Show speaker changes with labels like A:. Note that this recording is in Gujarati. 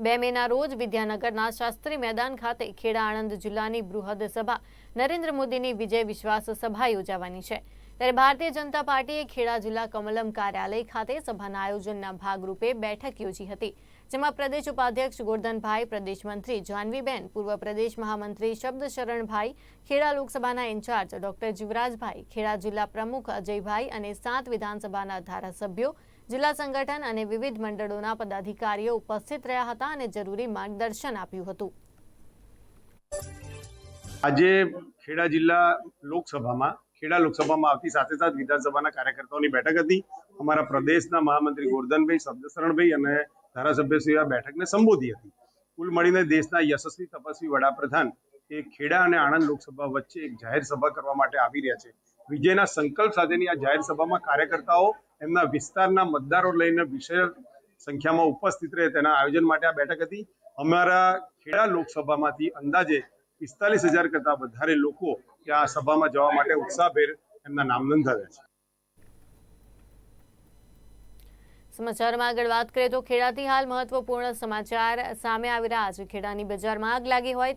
A: બે મેના રોજ વિદ્યાનગરના શાસ્ત્રી મેદાન ખાતે ખેડા આણંદ જિલ્લાની બૃહદ સભા નરેન્દ્ર મોદીની વિજય વિશ્વાસ સભા યોજાવાની છે. ત્યારે ભારતીય જનતા પાર્ટીએ ખેડા જિલ્લા કમલમ કાર્યાલય ખાતે સભાના આયોજનના ભાગરૂપે બેઠક યોજી હતી, જેમાં પ્રદેશ ઉપાધ્યક્ષ ગોરધનભાઈ, પ્રદેશ મંત્રી જાનવીબેન, પૂર્વ પ્રદેશ મહામંત્રી શબ્દશરણભાઈ, ખેડા લોકસભાના ઇન્ચાર્જ ડોક્ટર જીવરાજભાઈ, ખેડા જિલ્લા પ્રમુખ અજયભાઈ અને સાત વિધાનસભાના ધારાસભ્યો જિલ્લા સંગઠન અને વિવિધ મંડળોના પદાધિકારીઓ ઉપસ્થિત રહ્યા હતા અને જરૂરી માર્ગદર્શન આપ્યું હતું.
B: આજે ખેડા જિલ્લા લોકસભામાં, ખેડા લોકસભામાં આવતી સાથે સાથે વિધાનસભાના કાર્યકર્તાઓની બેઠક હતી. અમારા પ્રદેશના મહામંત્રી ગોરધનભાઈ, શબ્દશરણભાઈ અને ધારાસભ્યશ્રી આ બેઠકને સંબોધી હતી. કુલ મળીને દેશના યશસ્વી તપસ્વી વડાપ્રધાન એ ખેડા અને આણંદ લોકસભા વચ્ચે એક જાહેર સભા કરવા માટે આવી રહ્યા છે. વિજયના સંકલ્પ સાથેની આ જાહેર સભામાં કાર્યકર્તાઓ એમના વિસ્તારના મતદારો લઈને વિશેષ સંખ્યામાં ઉપસ્થિત રહે તેના આયોજન માટે આ બેઠક હતી. અમારા ખેડા લોકસભામાંથી અંદાજે પિસ્તાલીસ હજાર કરતાં વધારે લોકો આ સભામાં જવા માટે ઉત્સાહભેર એમના નામ નોંધાવ્યા છે.
A: સમાચારમાં આગળ વાત કરીએ તો ખેડાથી હાલ મહત્વપૂર્ણ સમાચાર સામે આવી રહ્યા છે. ખેડાની બજારમાં આગ લાગી હોય